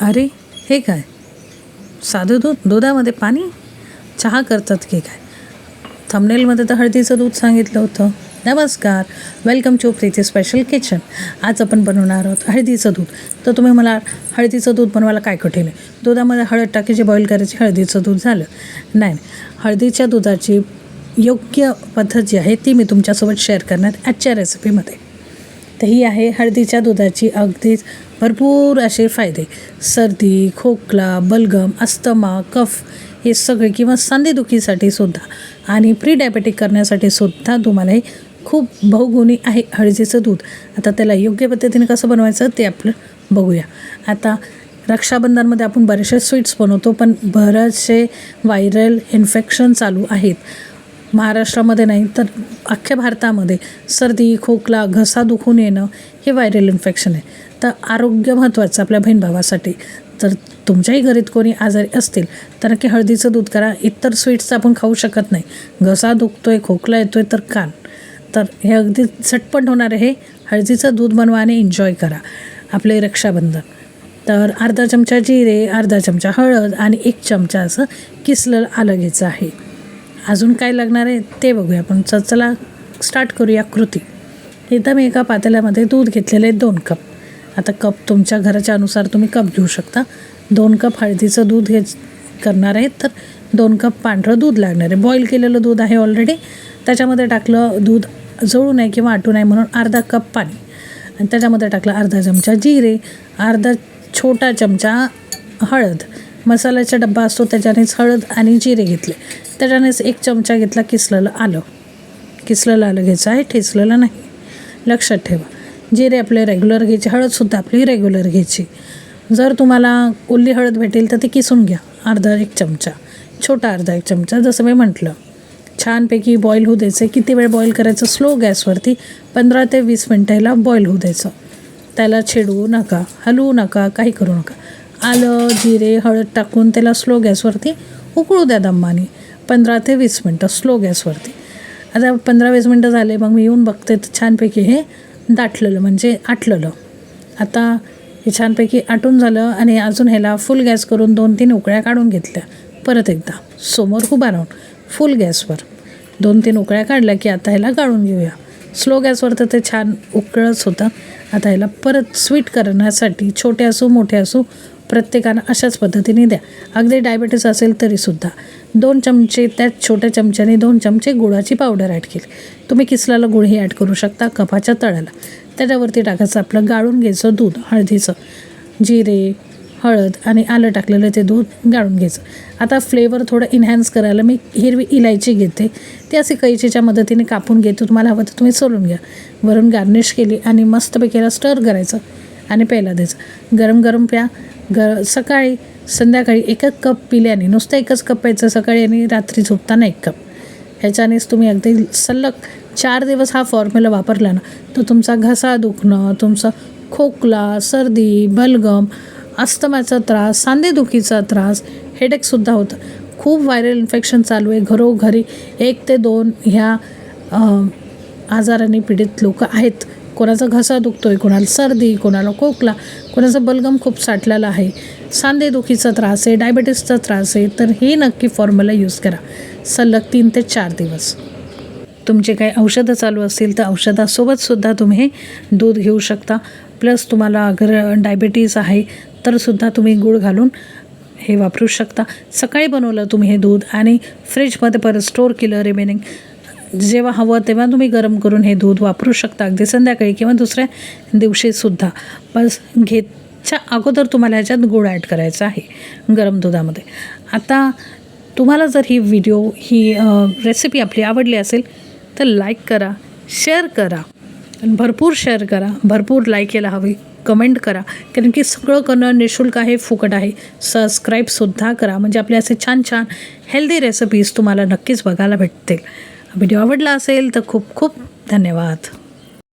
अरे हे काय? साधं दूध? दुधामध्ये पाणी? चहा करतात की काय? थंबनेलमध्ये तर हळदीचं दूध सांगितलं होतं. नमस्कार. Welcome to Preeti special kitchen आज आपण बनवणार आहोत हळदीचं दूध. तर तुम्ही मला हळदीचं दूध बनवायला काय कठीण आहे? दुधामध्ये हळद टाकायची बॉईल करायची हळदीचं दूध झालं. नाही हळदीच्या दुधाची योग्य पद्धत जी आहे ती मी तुमच्यासोबत शेअर करणार आजच्या रेसिपीमध्ये तर ही आहे हळदीच्या दुधाची अगदीच भरपूर असे फायदे. सर्दी खोकला बलगम अस्थमा कफ हे सगळे किंवा सांधेदुखीसाठी सुद्धा आणि प्री डायबेटिक करण्यासाठी सुद्धा तुम्हाला हे खूप बहुगुणी आहे हळदीचं दूध. आता त्याला योग्य पद्धतीने कसं बनवायचं ते आपलं बघूया. आता रक्षाबंधनमध्ये आपण बरेचसे स्वीट्स बनवतो पण बरेचसे व्हायरल इन्फेक्शन चालू आहेत. महाराष्ट्रामध्ये नाही तर अख्ख्या भारतामध्ये सर्दी खोकला घसा दुखून येणं हे व्हायरल इन्फेक्शन आहे. तर आरोग्य महत्त्वाचं आपल्या बहीण भावासाठी. तर तुमच्याही घरीत कोणी आजारी असतील तर नक्की हळदीचं दूध करा. इतर स्वीट्स आपण खाऊ शकत नाही. घसा दुखतो आहे खोकला येतो आहे तर कान तर हे अगदी झटपट होणार आहे. हळदीचं दूध बनवा आणि एन्जॉय करा. आपले रक्षाबंधन. तर अर्धा चमचा जिरे अर्धा चमचा हळद आणि एक चमचा असं किसलेलं आलं घ्यायचं आहे. अजून काय लागणार आहे ते बघूया. आपण च चला स्टार्ट करूया कृती. इथं मी एका पातेल्यामध्ये दूध घेतलेले दोन कप. आता कप तुमच्या घराच्या अनुसार तुम्ही कप घेऊ शकता. दोन कप हळदीचं दूध घे करणार आहे तर दोन कप पांढरं दूध लागणार आहे. बॉईल केलेलं दूध आहे ऑलरेडी त्याच्यामध्ये टाकलं दूध जळू नये किंवा आटू नये म्हणून अर्धा कप पाणी. आणि त्याच्यामध्ये टाकलं अर्धा चमचा जिरे अर्धा छोटा चमचा हळद. मसाल्याचा डब्बा असतो त्याच्यानेच हळद आणि जिरे घेतले. त्याच्यानेच एक चमचा घेतला किसलेलं आलं. किसलेलं आलं घ्यायचं आहे ठेचलेलं नाही. लक्षात ठेवा. जिरे आपले रेग्युलर घ्यायचे हळदसुद्धा आपली रेग्युलर घ्यायची. जर तुम्हाला ओली हळद भेटेल तर ती किसून घ्या. अर्धा एक चमचा. छोटा अर्धा एक चमचा जसं मी म्हटलं. छानपैकी बॉईल होऊ द्यायचं. किती वेळ बॉईल करायचं? स्लो गॅसवरती पंधरा ते वीस मिनटाला बॉईल होऊ द्यायचं. त्याला छेडू नका हलवू नका काही करू नका. आलं जिरे हळद टाकून त्याला स्लो गॅसवरती उकळू द्या दम्माने. पंधरा ते वीस मिनटं स्लो गॅसवरती. आता पंधरा वीस मिनटं झाले मग मी येऊन बघते तर छानपैकी हे दाटलेलं म्हणजे आटलेलं. आता हे छानपैकी आटून झालं आणि अजून ह्याला फुल गॅस करून दोन तीन उकळ्या काढून घेतल्या. परत एकदा समोर उभा राहून फुल गॅसवर. दोन तीन उकळ्या काढल्या की आता ह्याला गाळून घेऊया. स्लो गॅसवर तर ते छान उकळच होतं. आता ह्याला परत स्वीट करण्यासाठी छोटे असो मोठे असो प्रत्येकानं अशाच पद्धतीने द्या. अगदी डायबिटीस असेल तरीसुद्धा दोन चमचे त्या छोट्या चमच्याने दोन चमचे गुळाची पावडर ॲड केली. तुम्ही किसलेलं गुळही ॲड करू शकता कपाच्या तळ्याला त्याच्यावरती टाकायचं आपलं गाळून घ्यायचं दूध हळदीचं जिरे हळद आणि आलं टाकलेलं ते दूध गाळून घ्यायचं. आता फ्लेवर थोडं इन्हॅन्स करायला मी हिरवी इलायची घेते. ती असे कैचीच्या मदतीने कापून घेते. तुम्हाला हवं तर तुम्ही सोलून घ्या. वरून गार्निश केली आणि मस्तपैकी याला स्टर करायचं आणि प्यायला द्यायचं. गरम गरम प्या. ग सकाळी संध्याकाळी एकच कप पिल्याने नुसतं एकच कप प्यायचं. सकाळी आणि रात्री झोपताना एक कप. ह्याच्यानेच तुम्ही अगदी सलग चार दिवस हा फॉर्म्युला वापरला ना तर तुमचा घसा दुखणं तुमचं खोकला सर्दी बलगम अस्थमाचा त्रास सांधेदुखीचा त्रास हेडेकसुद्धा होतं. खूप व्हायरल इन्फेक्शन चालू आहे. घरोघरी एक ते दोन ह्या आजाराने पीडित लोक आहेत. कोणाचा घसा दुखतो आहे कोणाला सर्दी कोणाला खोकला कोणाचा बलगम खूप साठलेला आहे. सांधेदुखीचा त्रास आहे डायबिटीसचा त्रास आहे तर हे नक्की फॉर्म्युला यूज करा. सलग तीन ते चार दिवस. तुमचे काही औषधं चालू असतील तर औषधासोबतसुद्धा तुम्ही दूध घेऊ शकता. प्लस तुम्हाला अगर डायबिटीज आहे तर सुद्धा तुम्ही गूळ घालून हे वापरू शकता. सकाळी बनवलं तुम्ही हे दूध आणि फ्रीजमध्ये परत स्टोअर केलं रिमेनिंग जेव्हा हवं तेव्हा तुम्ही गरम करून हे दूध वापरू शकता. अगदी संध्याकाळी किंवा दुसऱ्या दिवशीसुद्धा बस घेतच्या अगोदर तुम्हाला ह्याच्यात गूळ ॲड करायचा आहे गरम दुधामध्ये. आता तुम्हाला जर ही व्हिडिओ ही रेसिपी आपली आवडली असेल तर लाईक करा शेअर करा. आणि भरपूर शेअर करा. भरपूर लाईक यायला हवी. कमेंट करा. कारण की सगळं करणं निशुल्क आहे फुकट आहे. सबस्क्राईबसुद्धा करा. म्हणजे आपले असे छान छान हेल्दी रेसिपीज तुम्हाला नक्कीच बघायला भेटतील. व्हिडिओ आवडला असेल तर खूप खूप धन्यवाद.